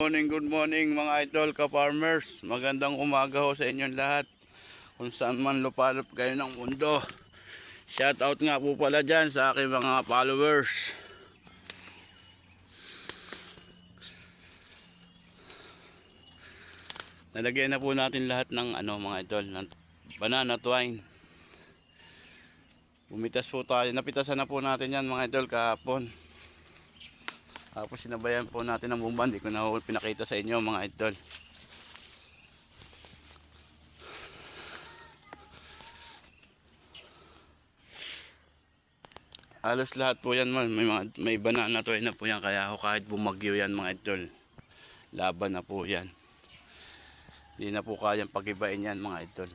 Morning, good morning mga idol ka-farmers. Magandang umaga ho sa inyong lahat. Kung saan man lupalop kayo ng mundo. Shout out nga po pala dyan sa aking mga followers. Nalagyan na po natin lahat ng ano mga idol, ng banana twine. Bumitas po tayo. Napitasan na po natin yan mga idol kahapon. Tapos sinabayan po natin ng bumban. Hindi ko na pinakita sa inyo mga idol. Halos lahat po yan man. May, mga, may banana to na po yan. Kaya ho kahit bumagyo yan mga idol. Laban na po yan. Hindi na po kayang pagibain yan mga idol.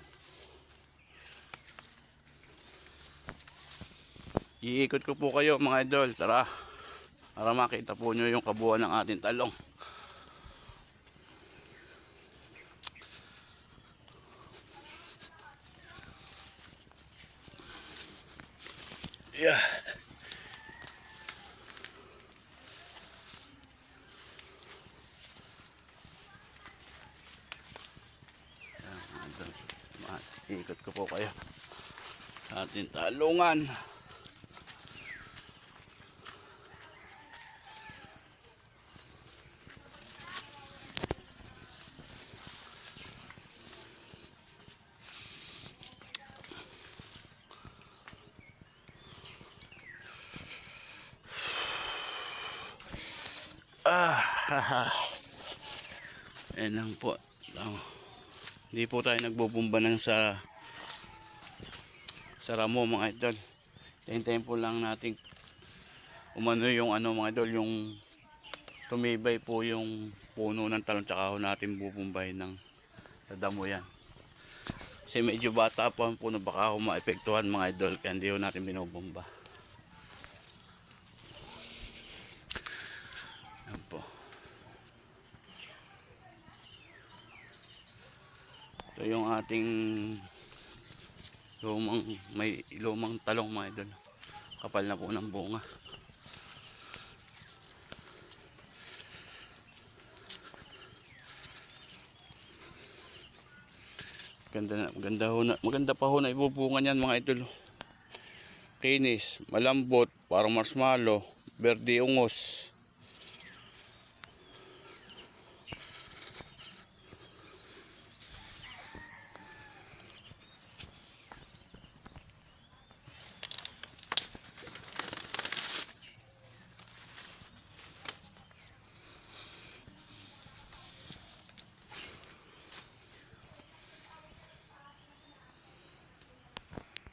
Iikot ko po kayo mga idol. Tara. Para makita po nyo yung kabuuan ng ating talong. Yeah. Iikot ko po kayo. Sa ating talungan. Ah, haha. Ayan lang po. Hindi po tayo nagbubumba ng sa sa ramo mga idol. Hintayin po lang natin umano yung ano mga idol, yung tumibay po yung puno ng talong tsaka ho natin bubumbay ng damo yan. Kasi medyo bata pa ang puno baka ho maepektuhan mga idol kaya hindi ho natin binubumba. Ito yung ating lumang, may lumang talong mga idol. Kapal na po ng bunga. Ganda na, maganda ho na, maganda pa ho na ibubunga niyan mga idol. Kinis, malambot, parang marshmallow, berde ungos.